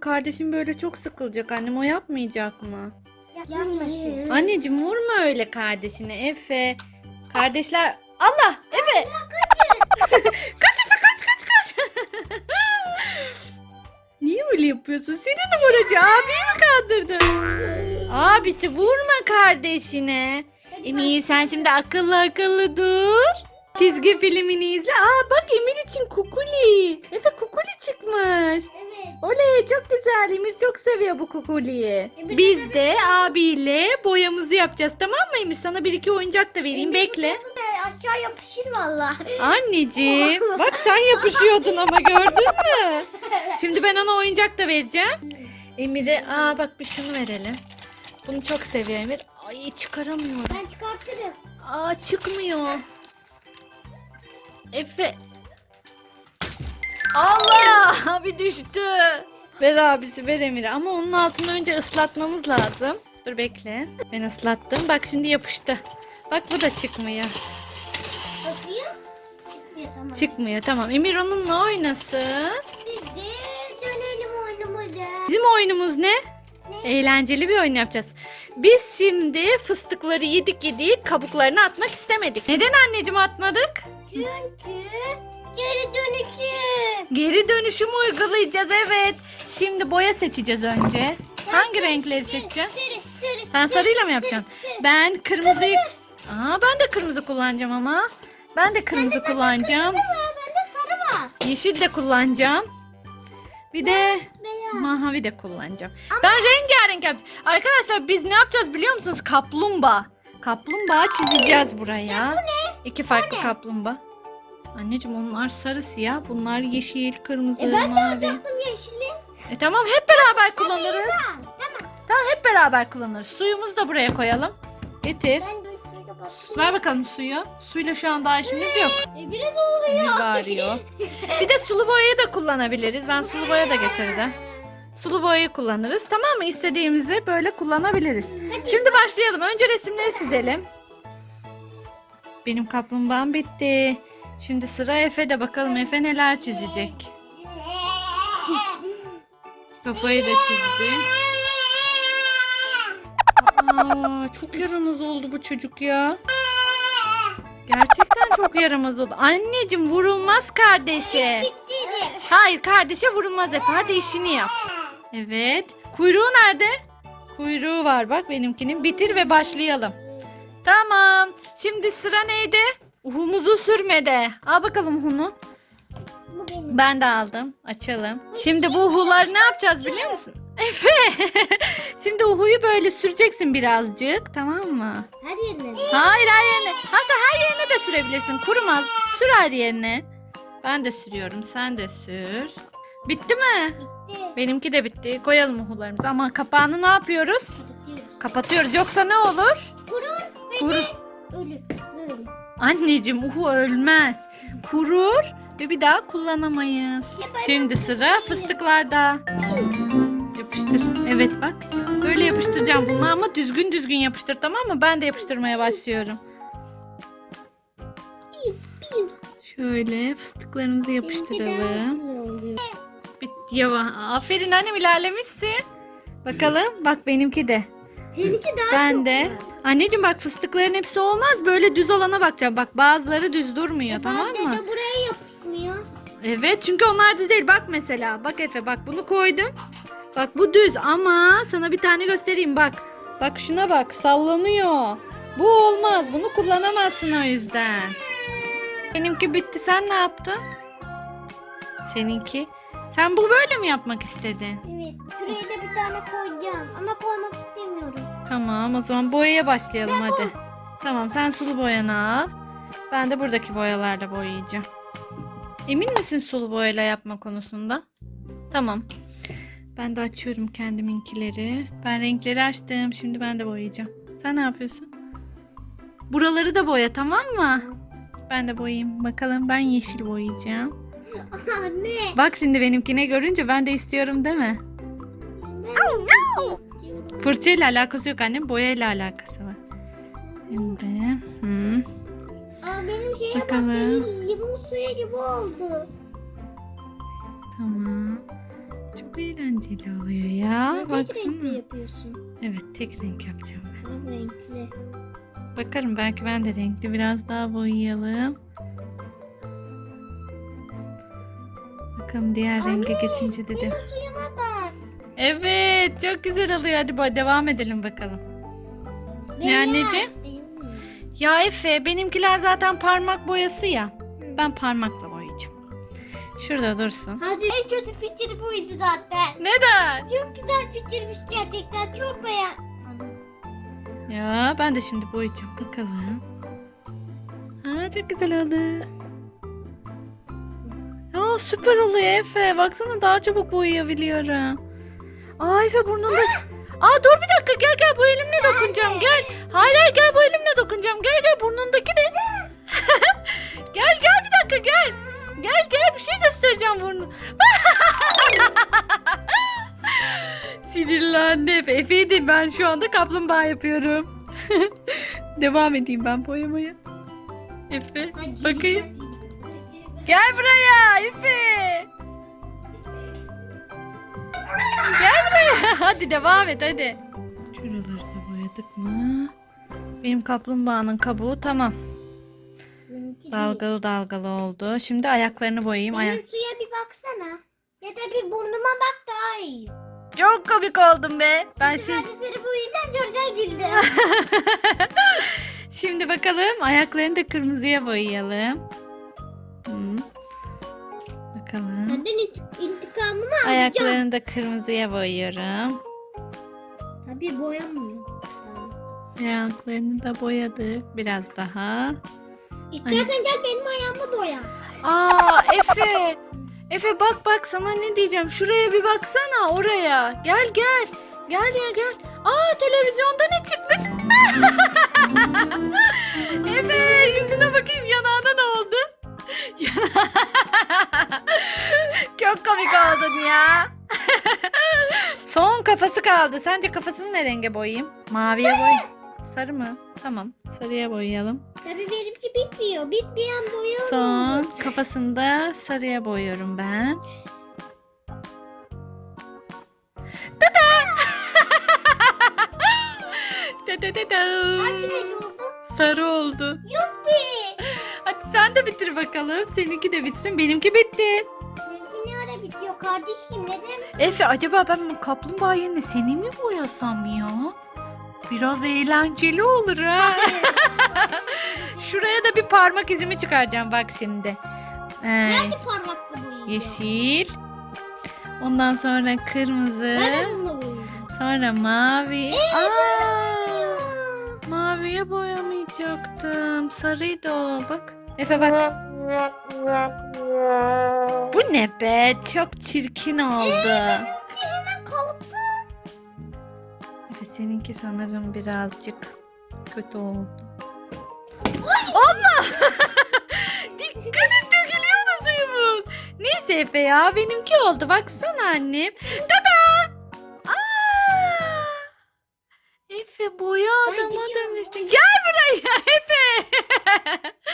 Kardeşim böyle çok sıkılacak annem o yapmayacak mı? Yapmasın. Anneciğim vurma öyle kardeşine Efe. Kardeşler Allah Efe. kaç Efe kaç kaç kaç. Niye öyle yapıyorsun? Senin numaracı abiyi mi kandırdın? Abisi vurma kardeşine. Emir sen şimdi akıllı akıllı dur. Çizgi filmini izle. Aa bak Emir için kukuli. Efe kukuli çıkmış. Oley çok güzel. Emir çok seviyor bu kukuliyi. Emir Biz de abiyle boyamızı yapacağız tamam mı Emir? Sana bir iki oyuncak da vereyim. Bekle. bu Aşağı yapışır valla. Anneciğim bak sen yapışıyordun ama gördün mü? Şimdi ben ona oyuncak da vereceğim. Emir'e aa bak bir şunu verelim. Bunu çok seviyor Emir. Ay çıkaramıyorum. Ben çıkartırım. Aa çıkmıyor. Efe. Allah bir düştü. Ver abisi ver Emir'e ama onun altını önce ıslatmamız lazım. Dur bekle. Ben ıslattım. Bak şimdi yapıştı. Bak bu da çıkmıyor. Bakayım. Çıkmıyor tamam. Çıkmıyor tamam. Emir onunla oynasın. Biz de dönelim oyunumuza. Bizim oyunumuz ne? Eğlenceli bir oyun yapacağız. Biz şimdi fıstıkları yedik yedik kabuklarını atmak istemedik. Neden anneciğim atmadık? Çünkü geri dönüşüm. Geri dönüşüm uygulayacağız evet. Şimdi boya seçeceğiz önce. Hangi renkleri seçeceğim? Sarı, sarı, Sen sarıyla mı yapacaksın? sarı. Ben kırmızıyı... Aa ben de kırmızı kullanacağım ama. Ben de kırmızı kullanacağım. Var, bende sarı var. Yeşil de kullanacağım. Bir de Beyaz. mavi de kullanacağım. Ben rengarenk yapacağım. Arkadaşlar biz ne yapacağız biliyor musunuz? Kaplumbağa. Kaplumbağa çizeceğiz buraya. İki farklı kaplumbağa. Anneciğim onlar sarı siyah. Bunlar yeşil, kırmızı, E ben de mavi. alacaktım yeşili. E tamam hep beraber kullanırız. Tamam. Tamam. Tamam hep beraber kullanırız. Suyumuzu da buraya koyalım. Getir. Ben de şöyle bakayım. Ver bakalım suyu. Suyla şu an daha işimiz yok. E, biraz oluyor. Bir bağırıyor. Bir de sulu boyayı da kullanabiliriz. Ben sulu boya da getirdim. Sulu boyayı kullanırız. Tamam mı? İstediğimizi böyle kullanabiliriz. Şimdi başlayalım. Önce resimleri çizelim. Benim kaplumbağam bitti. Şimdi sıra Efe'de. Bakalım Efe neler çizecek. Kafayı da çizdi. Aa, çok yaramaz oldu bu çocuk ya. Gerçekten çok yaramaz oldu. Anneciğim vurulmaz kardeşe. Hayır kardeşe vurulmaz Efe. Hadi işini yap. Evet. Kuyruğu nerede? Kuyruğu var bak benimkinin. Bitir ve başlayalım. Tamam. Şimdi sıra neydi? Uhumuzu sürmede. Al bakalım uhunu. Bu benim. Ben de aldım. Açalım. Şimdi bu uhuları ne yapacağız biliyor musun? Efe. Şimdi uhuyu böyle süreceksin birazcık. Tamam mı? Her yerine. Hayır her yerine. Hatta her yerine de sürebilirsin. Kurumaz. Sür her yerine. Ben de sürüyorum. Sen de sür. Bitti mi? Bitti. Benimki de bitti. Koyalım uhularımızı. Ama kapağını ne yapıyoruz? Kapatıyoruz. Yoksa ne olur? Kurur ve Kurur. de ölür. Böyle. Anneciğim uhu ölmez. Kurur ve bir daha kullanamayız. Şimdi sıra fıstıklarda. Yapıştır. Evet bak. Böyle yapıştıracağım bunu ama düzgün düzgün yapıştır tamam mı? Ben de yapıştırmaya başlıyorum. Şöyle fıstıklarımızı yapıştıralım. Bit yava. Aferin annem ilerlemişsin. Bakalım. Bak benimki de. Seninki daha Ben çok de. var. Anneciğim bak fıstıkların hepsi olmaz. Böyle düz olana bakacağım. Bak bazıları düz durmuyor tamam Bende mı? de buraya yapışmıyor. Evet çünkü onlar düz değil. Bak mesela. Bak Efe bak bunu koydum. Bak bu düz ama sana bir tane göstereyim bak. Bak şuna bak sallanıyor. Bu olmaz. Bunu kullanamazsın o yüzden. Benimki bitti. Sen ne yaptın? Seninki. Sen bu böyle mi yapmak istedin? Evet. Şuraya da bir tane koyacağım. Ama koymak istemiyorum. Tamam o zaman boyaya başlayalım hadi. Tamam sen sulu boyanı al. Ben de buradaki boyalarla boyayacağım. Emin misin sulu boyayla yapma konusunda? Tamam. Ben de açıyorum kendiminkileri. Ben renkleri açtım. Şimdi ben de boyayacağım. Sen ne yapıyorsun? Buraları da boya tamam mı? Ben de boyayayım. Bakalım ben yeşil boyayacağım. Anne. Bak şimdi benimkine görünce ben de istiyorum değil mi? istiyorum. Fırçayla alakası yok annem. Boyayla alakası var. Şimdi. Hı. Aa, benim şeye bak Bakalım. benim limon suyu gibi oldu. Tamam. Çok eğlenceli oluyor ya. Sen tek renkli Baksana. yapıyorsun. Evet tek renk yapacağım ben. Tamam renkli. Bakarım belki ben de renkli biraz daha boyayalım. Bakalım diğer renge geçince de de. Benim suyuma bak. Evet çok güzel oluyor. Hadi bo- devam edelim bakalım. Ne Beyaz, anneciğim? beyaz. Ya Efe benimkiler zaten parmak boyası ya. Ben parmakla boyayacağım. Şurada dursun. Hadi en kötü fikir buydu zaten. Neden? Çok güzel fikirmiş gerçekten. Çok beğen. Ya ben de şimdi boyayacağım bakalım. Ha çok güzel oldu. Ya süper oluyor Efe. Baksana daha çabuk boyayabiliyorum. Aa Efe burnunda... Aa dur bir dakika gel gel bu elimle dokunacağım gel. Hayır hayır gel bu elimle dokunacağım. Gel gel burnundaki de. gel gel bir dakika gel. Gel gel bir şey göstereceğim burnu. Sinirlendi Efe. Efe'yi de ben şu anda kaplumbağa yapıyorum. Devam edeyim ben boyamaya. Efe bakayım. Gel buraya Efe. Gel buraya. Hadi devam et hadi. Şuraları da boyadık mı? Benim kaplumbağanın kabuğu tamam. Dalgalı dalgalı oldu. Şimdi ayaklarını boyayayım. Ayak... Benim suya bir baksana. Ya da bir burnuma bak daha iyi. Çok komik oldum be. Ben şimdi... Seni bu yüzden görsen güldüm. Şimdi bakalım ayaklarını da kırmızıya boyayalım. İnt- intikamımı alacağım. Ayaklarını da kırmızıya boyuyorum. Tabii boyamıyor. Ayaklarını da boyadık. Biraz daha. İstersen gel benim ayağımı boya. Aa Efe. Efe bak bak sana ne diyeceğim. Şuraya bir baksana oraya. Gel gel. Gel ya gel. Aa televizyonda ne çıkmış? Efe yüzüne bakayım yanağına ne oldu? Çok komik oldun ya. Son kafası kaldı. Sence kafasını ne renge boyayayım? Maviye boy. Sarı mı? Tamam. Sarıya boyayalım. Tabii benimki bitmiyor. Bitmeyen boya Son kafasını da sarıya boyuyorum ben. Tada! Tada tada. Hangi renk oldu? Sarı oldu. Yuppi. Hadi sen de bitir bakalım. Seninki de bitsin. Benimki bitti. Benimki ne kardeşim? Neden? Efe acaba ben kaplumbağa yerine seni mi boyasam ya? Biraz eğlenceli olur ha. Şuraya da bir parmak izimi çıkaracağım bak şimdi. Ee, Nerede parmakla boyayacağım? yeşil. Ondan sonra kırmızı. Ben de bununla boyayacağım. Sonra mavi. Aa. maviye boyamayacaktım. Sarıydı o. Bak. Efe bak. Bu ne be? Çok çirkin oldu. Hemen kalktı. Efe seninki sanırım birazcık kötü oldu. Allah! Dikkat et dökülüyor da suyumuz. Neyse Efe ya benimki oldu. Baksana annem. Tada! Aa! Efe boya adama dönüştün. Gel buraya Efe.